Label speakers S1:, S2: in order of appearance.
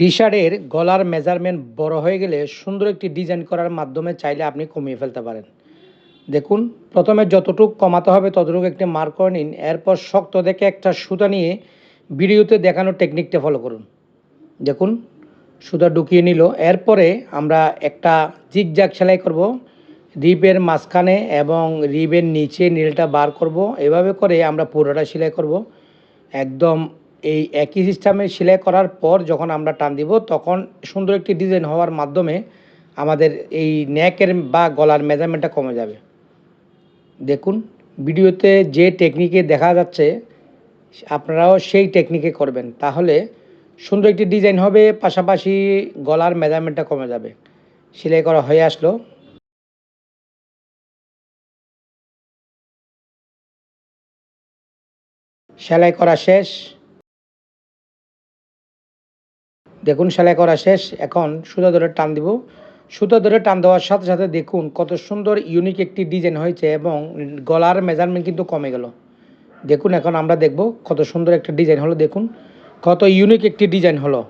S1: টি শার্টের গলার মেজারমেন্ট বড় হয়ে গেলে সুন্দর একটি ডিজাইন করার মাধ্যমে চাইলে আপনি কমিয়ে ফেলতে পারেন। দেখুন, প্রথমে যতটুকু কমাতে হবে ততটুকু একটি মার্ক করে নিন, এরপর শক্ত দেখে একটা সুতা নিয়ে ভিডিওতে দেখানো টেকনিকটা ফলো করুন। দেখুন, সুতা ঢুকিয়ে নিল, এরপরে আমরা একটা জিগজাগ সেলাই করব রিবের মাঝখানে এবং রিবের নিচে নীলটা বার করব, এভাবে করে আমরা পুরোটা সেলাই করব। একদম এই একই সিস্টেমে সেলাই করার পর যখন আমরা টান দিব, তখন সুন্দর একটি ডিজাইন হওয়ার মাধ্যমে আমাদের এই নেকের বা গলার মেজারমেন্টটা কমে যাবে। দেখুন, ভিডিওতে যে টেকনিকে দেখা যাচ্ছে, আপনারাও সেই টেকনিকে করবেন। তাহলে সুন্দর একটি ডিজাইন হবে, পাশাপাশি গলার মেজারমেন্টটা কমে যাবে। সেলাই করা হয়ে আসলো। সেলাই করা শেষ। দেখুন সেলাই করা শেষ, এখন সুতা ধরে টান দিব। সুতা ধরে টান দেওয়ার সাথে সাথে দেখুন কত সুন্দর ইউনিক একটি ডিজাইন হয়েছে এবং গলার মেজারমেন্ট কিন্তু কমে গেল। দেখুন এখন আমরা দেখব কত সুন্দর একটা ডিজাইন হলো, দেখুন। কত ইউনিক একটি ডিজাইন হলো।